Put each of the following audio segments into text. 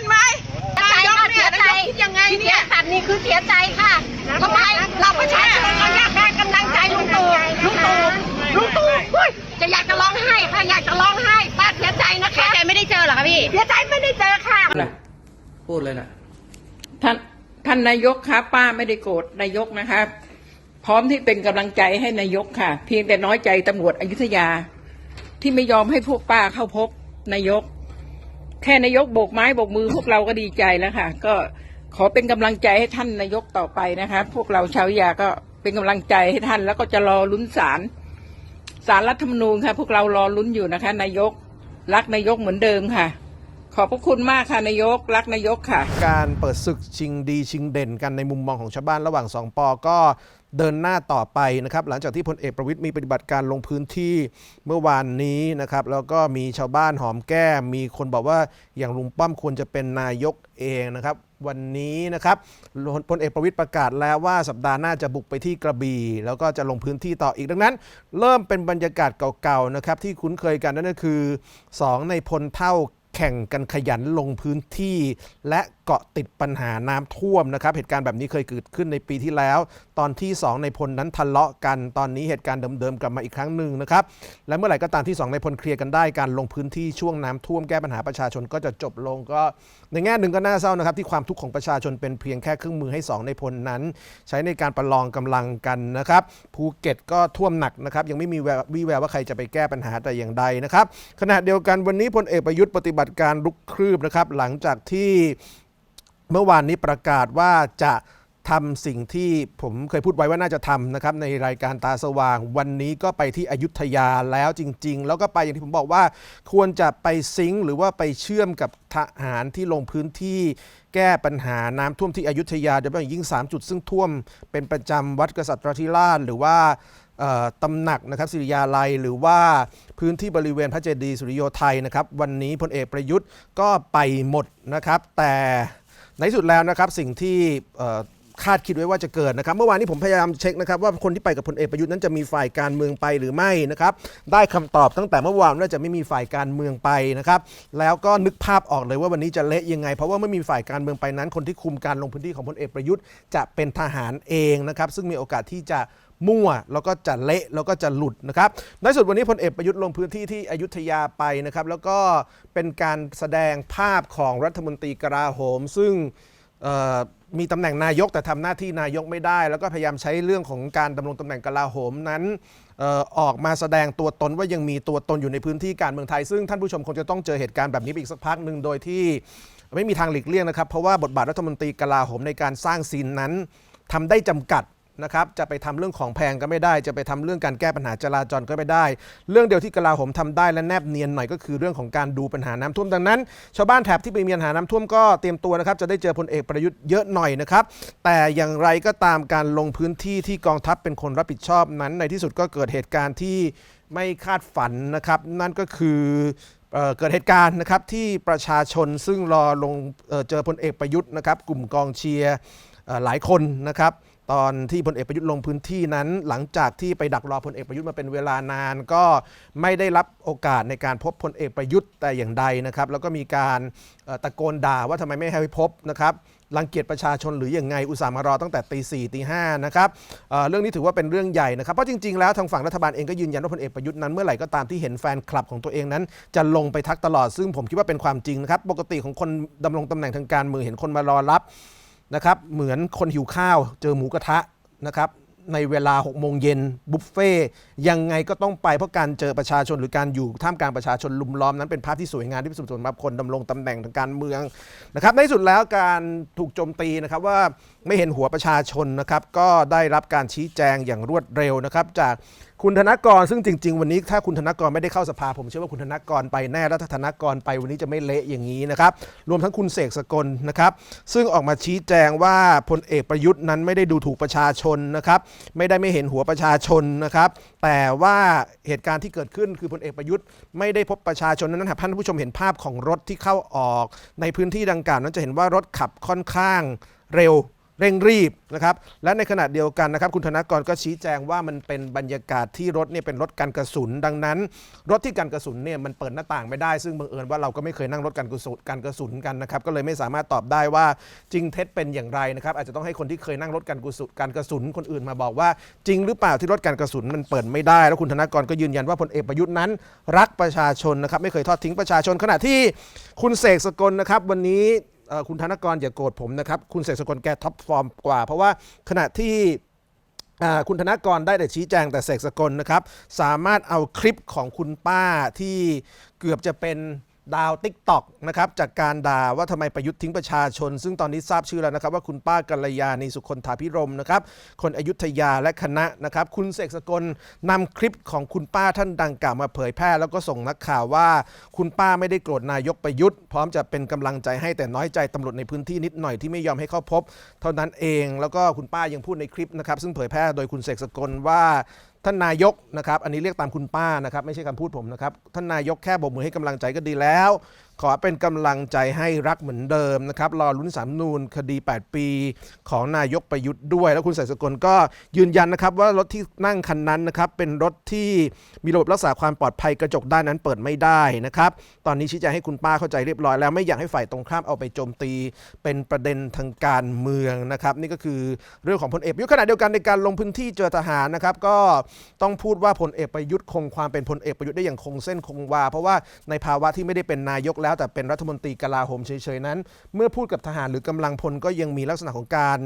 นไหมใจค่ะเสียใจยังไงเสีเนี่ยยสัตว์นี่คือเสียใจค่ะทำไมเราประชาชนเราอยากได้กำลังใจลุงตู่ลุงตู่ลุงตู่อุ้ยจะอยากจะร้องไห้ค่ะอยากจะร้องไห้ป้าเสียใจนะคะเสียใจไม่ได้เจอหรอคะพี่เสียใจไม่ได้เจอค่ะนะพูดเลยนะท่านท่านนายกครับป้าไม่ได้โกรธนายกนะครับพร้อมที่เป็นกำลังใจให้นายกค่ะ เพียงแต่น้อยใจตำรวจอยุธยา ที่ไม่ยอมให้พวกป้าเข้าพบนายก แค่นายกโบกไม้โบกมือพวกเราก็ดีใจแล้วค่ะ ก็ขอเป็นกำลังใจให้ท่านนายกต่อไปนะคะ พวกเราชาวยาก็เป็นกำลังใจให้ท่าน แล้วก็จะรอลุ้นศาลศาลรัฐธรรมนูญค่ะ พวกเรารอลุ้นอยู่นะคะ นายกรักนายกเหมือนเดิมค่ะ ขอบพระคุณมากค่ะนายกรักนายกค่ะ การเปิดศึกชิงดีชิงเด่นกันในมุมมองของชาวบ้านระหว่างสองปอก็ เดินหน้าต่อไปนะครับหลังจากที่พลเอกประวิตยมีปฏิบัติการลงพื้นที่เมื่อวานนี้นะครับแล้วก็มีชาวบ้านหอมแก้ม มีคนบอกว่าอย่างลุงป้อมควรจะเป็นนายกเองนะครับวันนี้นะครับพลเอกประวิตยประกาศแล้วว่าสัปดาห์หน้าจะบุกไปที่กระบี่แล้วก็จะลงพื้นที่ต่ออีกดังนั้น เริ่มเป็นบรรยากาศเก่าๆนะครับที่คุ้นเคยกันนั่นก็คือสองในพลเท่าแข่งกันขยันลงพื้นที่และ เกาะติดปัญหาน้ำท่วมนะครับ เหตุการณ์แบบนี้เคยเกิดขึ้นในปีที่แล้ว ตอนที่ 2 ในพลนั้นทะเลาะกัน ตอนนี้เหตุการณ์เดิมๆกลับมาอีกครั้งหนึ่งนะครับ และเมื่อไหร่ก็ตามที่ 2 ในพลเคลียร์กันได้การลงพื้นที่ช่วงน้ำท่วมแก้ปัญหาประชาชนก็จะจบลงก็ ในแง่หนึ่งก็น่าเศร้านะครับ ที่ความทุกข์ของประชาชนเป็นเพียงแค่เครื่องมือให้ 2 ในพลนั้น ใช้ในการประลองกำลังกันนะครับภูเก็ตก็ท่วมหนักนะครับยังไม่มีแวววี่แววว่าใครจะไปแก้ปัญหาแต่อย่างใดนะครับขณะเดียวกันวันนี้พลเอกประยุทธ์ปฏิบัติการลุกคืบนะครับหลังจากที่ เมื่อวานนี้ประกาศว่าจะทำสิ่งที่ผมเคยพูดไว้ว่าน่าจะทำนะครับในรายการตาสว่าง วันนี้ก็ไปที่อยุธยาแล้วจริง ๆ แล้วก็ไปอย่างที่ผมบอกว่า ควรจะไปซิงหรือว่าไปเชื่อมกับทหารที่ลงพื้นที่แก้ปัญหาน้ำท่วมที่อยุธยาโดยเฉพาะอย่างยิ่ง 3 จุดซึ่งท่วมเป็นประจำวัดกษัตริย์ราชหรือว่าตำหนักนะครับสิริยาลัยหรือว่าพื้นที่บริเวณพระเจดีย์สุริโยไทยนะครับ วันนี้พลเอกประยุทธ์ก็ไปหมดนะครับ แต่ ในสุดแล้วนะครับสิ่งที่ คาดคิดไว้ว่าจะเกิดนะครับ เมื่อวานนี้ผมพยายามเช็คนะครับว่าคนที่ไปกับพลเอกประยุทธ์นั้นจะมีฝ่ายการเมืองไปหรือไม่นะครับ ได้คำตอบตั้งแต่เมื่อวานว่าจะไม่มีฝ่ายการเมืองไปนะครับ แล้วก็นึกภาพออกเลยว่าวันนี้จะเละยังไง เพราะว่าไม่มีฝ่ายการเมืองไปนั้น คนที่คุมการลงพื้นที่ของพลเอกประยุทธ์จะเป็นทหารเองนะครับ ซึ่งมีโอกาสที่จะมั่วแล้วก็จะเละแล้วก็จะหลุดนะครับในสุดวันนี้พลเอกประยุทธ์ลงพื้นที่ที่อยุธยาไปนะครับ แล้วก็เป็นการแสดงภาพของรัฐมนตรีกลาโหม ซึ่ง มีตำแหน่งนายกแต่ทำหน้าที่นายกไม่ได้ แล้วก็พยายามใช้เรื่องของการดำรงตำแหน่งกลาโหมนั้นเอ่อออกมาแสดงตัวตนว่ายังมีตัวตนอยู่ในพื้นที่การเมืองไทย ซึ่งท่านผู้ชมคงจะต้องเจอเหตุการณ์แบบนี้ไปอีกสักพักหนึ่งโดยที่ไม่มีทางหลีกเลี่ยงนะครับ เพราะว่าบทบาทรัฐมนตรีกลาโหมในการสร้างซีนนั้นทำได้จำกัด นะครับจะไปทำเรื่องของแพงก็ไม่ได้ จะไปทำเรื่องการแก้ปัญหาจราจรก็ไม่ได้ เรื่องเดียวที่กลาโหมทำได้และแนบเนียนหน่อยก็คือเรื่องของการดูปัญหาน้ำท่วมดังนั้น ชาวบ้านแถบที่ไปมีปัญหาน้ำท่วมก็เตรียมตัวนะครับจะได้เจอพลเอกประยุทธ์เยอะหน่อยนะครับแต่อย่างไรก็ตามการลงพื้นที่ที่กองทัพเป็นคนรับผิดชอบนั้น ในที่สุดก็เกิดเหตุการณ์ที่ไม่คาดฝันนะครับ นั่นก็คือเกิดเหตุการณ์นะครับที่ประชาชนซึ่งรอลงเอเจอพลเอกประยุทธ์นะครับกลุ่มกองเชียร์หลายคนนะครับ ตอนที่พลเอกประยุทธ์ลงพื้นที่นั้น หลังจากที่ไปดักรอพลเอกประยุทธ์มาเป็นเวลานาน ก็ไม่ได้รับโอกาสในการพบพลเอกประยุทธ์แต่อย่างใดนะครับ แล้วก็มีการตะโกนด่าว่าทำไมไม่ให้พบนะครับรังเกียจประชาชนหรืออย่างไงอุตส่าห์มารอตั้งแต่ตีสี่ตีห้านะครับเเรื่องนี้ถือว่าเป็นเรื่องใหญ่นะครับ เพราะจริง ๆ แล้วทางฝั่งรัฐบาลเองก็ยืนยันว่าพลเอกประยุทธ์นั้นเมื่อไหร่ก็ตามที่เห็นแฟนคลับของตัวเองนั้น จะลงไปทักตลอดซึ่งผมคิดว่าเป็นความจริงนะครับ ปกติของคนดำรงตำแหน่งทางการเมืองเห็นคนมารอรับ นะครับเหมือนคนหิวข้าว เจอหมูกระทะนะครับในเวลา6โมงเย็นบุฟเฟ่ยังไงก็ต้องไปเพราะการเจอประชาชนหรือการอยู่ท่ามกลางประชาชนลุมล้อมนั้นเป็นภาพที่สวยงามที่สุดสำหรับคนดำรงตำแหน่งทางการเมืองนะครับในสุดแล้วการถูกโจมตีนะครับว่าไม่เห็นหัวประชาชนนะครับก็ได้รับการชี้แจงอย่างรวดเร็วนะครับจาก คุณธนกรซึ่งจริง ๆ วันนี้ถ้าคุณธนกรไม่ได้เข้าสภาผมเชื่อว่าคุณธนกรไปแน่แล้วถ้าธนกรไปวันนี้จะไม่เละอย่างนี้นะครับ รวมทั้งคุณเสกสกลนะครับ ซึ่งออกมาชี้แจงว่าพลเอกประยุทธ์นั้นไม่ได้ดูถูกประชาชนนะครับ ไม่ได้ไม่เห็นหัวประชาชนนะครับ แต่ว่าเหตุการณ์ที่เกิดขึ้นคือพลเอกประยุทธ์ไม่ได้พบประชาชนนั้นหากท่านผู้ชมเห็นภาพของรถที่เข้าออก ในพื้นที่ดังกล่าวนั้นจะเห็นว่ารถขับค่อนข้างเร็ว เร่งรีบนะครับและในขณะเดียวกันนะครับคุณธนกรก็ชี้แจงว่ามันเป็นบรรยากาศที่รถเนี่ยเป็นรถกันกระสุน ดังนั้น รถที่กันกระสุนเนี่ยมันเปิดหน้าต่างไม่ได้ซึ่งบังเอิญว่าเราก็ไม่เคยนั่งรถกันกระสุนกันกระสุนกันนะครับก็เลยไม่สามารถตอบได้ว่าจริงเท็จเป็นอย่างไรนะครับอาจจะต้องให้คนที่เคยนั่งรถกันกระสุนกันกระสุนคนอื่นมาบอกว่า จริงหรือเปล่าที่รถกันกระสุนมันเปิดไม่ได้ แล้วคุณธนกรก็ยืนยันว่าพลเอกประยุทธ์นั้น รักประชาชนนะครับไม่เคยทอดทิ้งประชาชนขณะที่คุณเสกสกลนะครับวันนี้ คุณธนกรอย่าโกรธผมนะครับ คุณเสกสกลแกท็อปฟอร์มกว่า เพราะว่าขณะที่คุณธนกรได้แต่ชี้แจงแต่เสกสกลนะครับ สามารถเอาคลิปของคุณป้าที่เกือบจะเป็น ดาวติ๊กต็อกนะครับจากการด่าว่าทำไมประยุทธ์ทิ้งประชาชน ซึ่งตอนนี้ทราบชื่อแล้วนะครับ ว่าคุณป้ากัลยาณีสุคนถาพิรมนะครับคนอยุธยาและคณะนะครับ คุณเสกสกลนำคลิปของคุณป้าท่านดังกล่าวมาเผยแพร่ แล้วก็ส่งนักข่าวว่า คุณป้าไม่ได้โกรธนายกประยุทธ์ พร้อมจะเป็นกำลังใจให้แต่น้อยใจตำรวจในพื้นที่นิดหน่อยที่ไม่ยอมให้เข้าพบ เท่านั้นเองแล้วก็คุณป้ายังพูดในคลิปนะครับซึ่งเผยแพร่โดยคุณเสกสกลว่า ท่านนายกนะครับ อันนี้เรียกตามคุณป้านะครับ ไม่ใช่คำพูดผมนะครับ ท่านนายกแค่โบกมือให้กำลังใจก็ดีแล้ว ขอเป็นกำลังใจให้รักเหมือนเดิมนะครับรอลุ้นสามนูนคดี 8 ปี ของนายกประยุทธ์ด้วย แล้วคุณเสกสกลก็ยืนยันนะครับว่ารถที่นั่งคันนั้นนะครับเป็นรถที่มีระบบรักษาความปลอดภัยกระจกด้านนั้นเปิดไม่ได้นะครับตอนนี้ชี้แจงให้คุณป้าเข้าใจเรียบร้อยแล้วไม่อยากให้ฝ่ายตรงข้ามเอาไปโจมตี เป็นประเด็นทางการเมืองนะครับนี่ก็คือเรื่องของพลเอกประยุทธ์ขณะเดียวกันในการลงพื้นที่เจอทหารนะครับก็ต้องพูดว่าพลเอกประยุทธ์คงความเป็นพลเอกประยุทธ์ได้อย่างคงเส้นคงวา เพราะว่าในภาวะที่ไม่ได้เป็นนายกแล้วแต่เป็นรัฐมนตรีกลาโหมเฉยๆนั้น เมื่อพูดกับทหารหรือกำลังพลก็ยังมีลักษณะของการ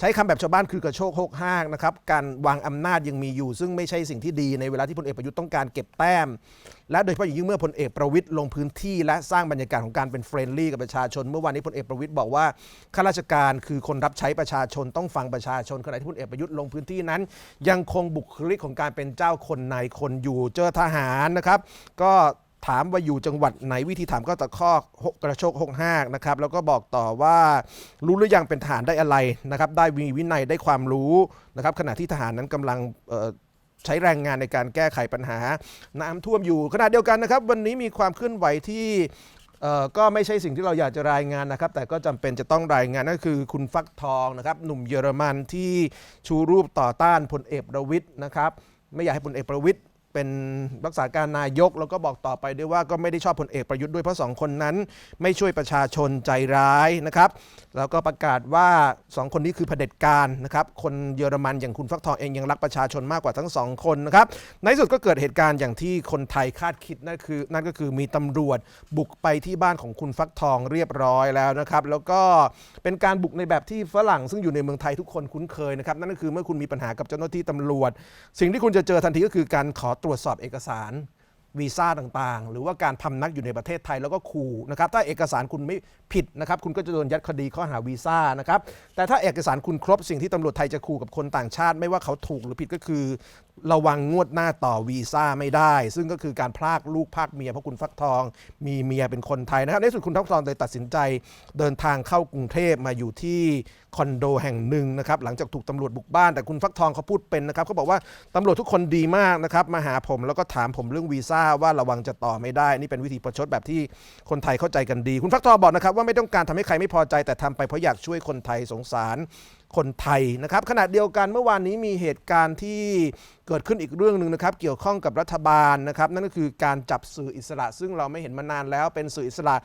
ใช้คำแบบชาวบ้านคือกระโชกโฮกห้างนะครับการวางอำนาจยังมีอยู่ ซึ่งไม่ใช่สิ่งที่ดีในเวลาที่พลเอกประยุทธ์ต้องการเก็บแต้ม และโดยเฉพาะอย่างยิ่งเมื่อพลเอกประวิตยลงพื้นที่ และสร้างบรรยากาศของการเป็นเฟรนลี่กับประชาชน เมื่อวานนี้พลเอกประวิตยบอกว่าข้าราชการคือคนรับใช้ประชาชนต้องฟังประชาชนขณะที่พลเอกประยุทธ์ลงพื้นที่นั้น ยังคงบุคลิกของการเป็นเจ้าคนนายคนอยู่เจอทหารนะครับ ก็ ถามว่าอยู่จังหวัดไหนวิธีถามก็ตะคอกหกกระโชกหกห้านะครับแล้วก็บอกต่อว่ารู้หรือยังเป็นทหารได้อะไรนะครับได้มีวินัยได้ความรู้นะครับขณะที่ทหารนั้นกำลังใช้แรงงานในการแก้ไขปัญหา น้ำท่วมอยู่ขณะเดียวกันนะครับ วันนี้มีความเคลื่อนไหวที่ก็ไม่ใช่สิ่งที่เราอยากจะรายงานนะครับ แต่ก็จำเป็นจะต้องรายงานนั่นคือคุณฟักทองนะครับ หนุ่มเยอรมันที่ชูรูปต่อต้านพลเอกประวิทย์นะครับ ไม่อยากให้พลเอกประวิทย์ เป็นรักษาการนายก แล้วก็บอกต่อไปด้วยว่าก็ไม่ได้ชอบพลเอกประยุทธ์ด้วยเพราะสองคนนั้น ไม่ช่วยประชาชนใจร้ายนะครับ แล้วก็ประกาศว่าสองคนนี้คือเผด็จการนะครับ คนเยอรมันอย่างคุณฟักทองเองยังรักประชาชนมากกว่าทั้งสองคนนะครับ ในสุดก็เกิดเหตุการณ์อย่างที่คนไทยคาดคิดนั่นคือ นั่นก็คือมีตำรวจบุกไปที่บ้านของคุณฟักทองเรียบร้อยแล้วนะครับ แล้วก็เป็นการบุกในแบบที่ฝรั่งซึ่งอยู่ในเมืองไทยทุกคนคุ้นเคยนะครับ นั่นก็คือเมื่อคุณมีปัญหากับเจ้าหน้าที่ตำรวจ สิ่งที่คุณจะเจอทันทีก็คือการขอตรวจสอบเอกสารวีซ่าต่างๆ หรือว่าการพำนักอยู่ในประเทศไทยแล้วก็ขู่นะครับ ถ้าเอกสารคุณไม่ผิดนะครับ คุณก็จะโดนยัดคดีข้อหาวีซ่านะครับ แต่ถ้าเอกสารคุณครบสิ่งที่ตำรวจไทยจะขู่กับคนต่างชาติ ไม่ว่าเขาถูกหรือผิดก็คือระวังงวดหน้าต่อวีซ่าไม่ได้ ซึ่งก็คือการพรากลูกพรากเมียเพราะคุณฟักทอง มีเมียเป็นคนไทยนะครับในที่สุดคุณฟักทองเลยตัดสินใจเดินทางเข้ากรุงเทพมาอยู่ที่คอนโดแห่งหนึ่งนะครับหลังจากถูกตำรวจบุกบ้านแต่คุณฟักทองเขาพูดเป็นนะครับเขาบอกว่าตำรวจทุกคนดีมากนะครับมาหาผมแล้วก็ถามผมเรื่องวีซ่าว่าระวังจะต่อไม่ได้ นี่เป็นวิธีประชดแบบที่คนไทยเข้าใจกันดี คุณฟักทองบอกนะครับว่าไม่ต้องการทำให้ใครไม่พอใจแต่ทำไปเพราะอยากช่วยคนไทยสงสาร คนไทยนะครับขณะเดียวกันเมื่อวานนี้มีเหตุการณ์ที่เกิดขึ้นอีกเรื่องหนึ่งนะครับเกี่ยวข้องกับรัฐบาลนะครับนั่นก็คือการจับสื่ออิสระ ซึ่งเราไม่เห็นมานานแล้วเป็นสื่ออิสระ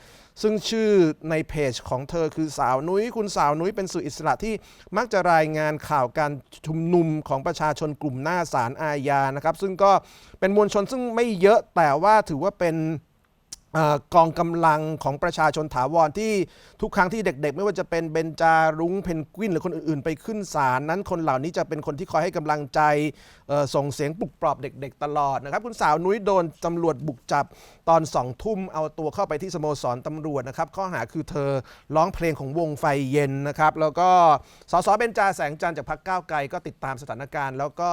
ซึ่งชื่อในเพจของเธอคือสาวนุ้ยคุณสาวนุ้ยเป็นสื่ออิสระที่มักจะรายงานข่าวการชุมนุมของประชาชนกลุ่มหน้าศาลอาญานะครับซึ่งก็เป็นมวลชนซึ่งไม่เยอะแต่ว่าถือว่าเป็น อกองกำลังของประชาชนถาวรที่ทุกครั้งที่เด็กๆ ไม่ว่าจะเป็นเบนจารุ้งเพนกวิน หรือคนอื่นๆ ไปขึ้นศาลนั้นคนเหล่านี้จะเป็นคนที่คอยให้กำลังใจส่งเสียงปลุกปลอบเด็ก ๆ ตลอดนะครับ คุณสาวนุ้ยโดนตำรวจบุกจับตอนสองทุ่มเอาตัวเข้าไปที่สโมสรตำรวจนะครับข้อหาคือเธอร้องเพลงของวงไฟเย็นนะครับ แล้วก็สสเบนจาแสงจันทร์จากพรรคก้าวไกลก็ติดตามสถานการณ์ แล้วก็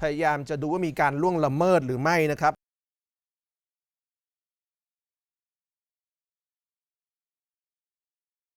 พยายามจะดูว่ามีการล่วงละเมิดหรือไม่นะครับ